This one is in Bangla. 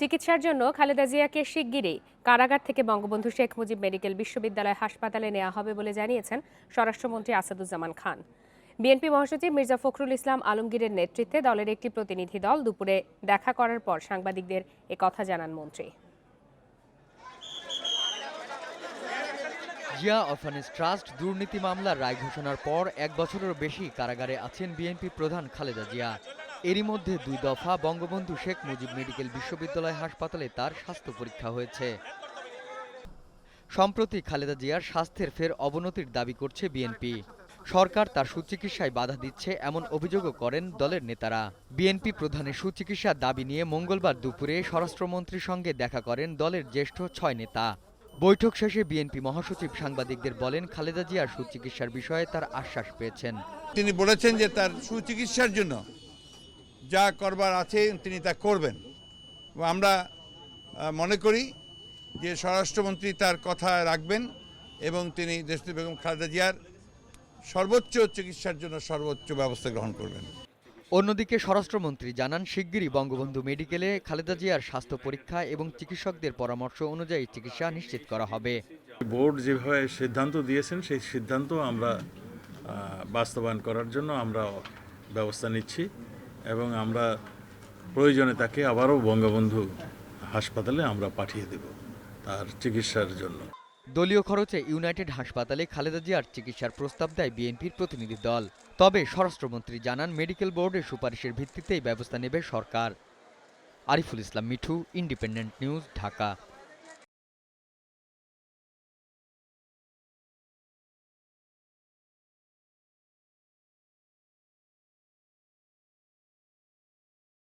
চিকিৎসার জন্য খালেদা জিয়াকে শিগগিরই কারাগার থেকে বঙ্গবন্ধু শেখ মুজিব মেডিকেল বিশ্ববিদ্যালয় হাসপাতালে নেওয়া হবে বলে জানিয়েছেন স্বরাষ্ট্রমন্ত্রী আসাদুজ্জামান খান। বিএনপি মহাসচিব মির্জা ফখরুল ইসলাম আলমগীরের নেতৃত্বে দলের একটি প্রতিনিধি দল দুপুরে দেখা করার পর সাংবাদিকদের কথা জানান মন্ত্রী। জিয়া অরফানেজ ট্রাস্ট দুর্নীতি মামলার রায় ঘোষণার পর এক বছরের বেশি কারাগারে আছেন বিএনপি প্রধান খালেদা জিয়া। এরই মধ্যে দুই দফা বঙ্গবন্ধু শেখ মুজিব মেডিকেল বিশ্ববিদ্যালয় হাসপাতালে তার স্বাস্থ্য পরীক্ষা হয়েছে। সম্প্রতি খালেদা জিয়ার স্বাস্থ্যের ফের অবনতির দাবি করছে বিএনপি। সরকার তার সুচিকিৎসায় বাধা দিচ্ছে এমন অভিযোগও করেন দলের নেতারা। বিএনপি প্রধানের সুচিকিৎসার দাবি নিয়ে মঙ্গলবার দুপুরে স্বরাষ্ট্রমন্ত্রীর সঙ্গে দেখা করেন দলের জ্যেষ্ঠ ছয় নেতা। বৈঠক শেষে বিএনপি মহাসচিব সাংবাদিকদের বলেন, খালেদা জিয়ার সুচিকিৎসার বিষয়ে তার আশ্বাস পেয়েছেন। তিনি বলেছেন যে তার সুচিকিৎসার জন্য যা করবার আছে তিনি তা করবেন। আমরা মনে করি যে স্বরাষ্ট্রমন্ত্রী তার কথা রাখবেন এবং তিনি দেশটি বেগম খালেদা জিয়ার সর্বোচ্চ চিকিৎসার জন্য সর্বোচ্চ ব্যবস্থা গ্রহণ করবেন। অন্যদিকে স্বরাষ্ট্রমন্ত্রী জানান শিগগিরই বঙ্গবন্ধু মেডিকেলে খালেদা জিয়ার স্বাস্থ্য পরীক্ষা এবং চিকিৎসকদের পরামর্শ অনুযায়ী চিকিৎসা নিশ্চিত করা হবে। বোর্ড যেভাবে সিদ্ধান্ত দিয়েছেন সেই সিদ্ধান্ত আমরা বাস্তবায়ন করার জন্য আমরা ব্যবস্থা নিচ্ছি। এবং আমরা প্রয়োজনে তাকে আবারও বঙ্গবন্ধু হাসপাতালে আমরা পাঠিয়ে দেব তার চিকিৎসার জন্য। দলীয় খরচে ইউনাইটেড হাসপাতালে খালেদা জিয়ার চিকিৎসার প্রস্তাব দেয় বিএনপির প্রতিনিধি দল। তবে স্বরাষ্ট্রমন্ত্রী জানান, মেডিকেল বোর্ডের সুপারিশের ভিত্তিতেই ব্যবস্থা নেবে সরকার। Ariful Islam Mithu, Independent News, Dhaka.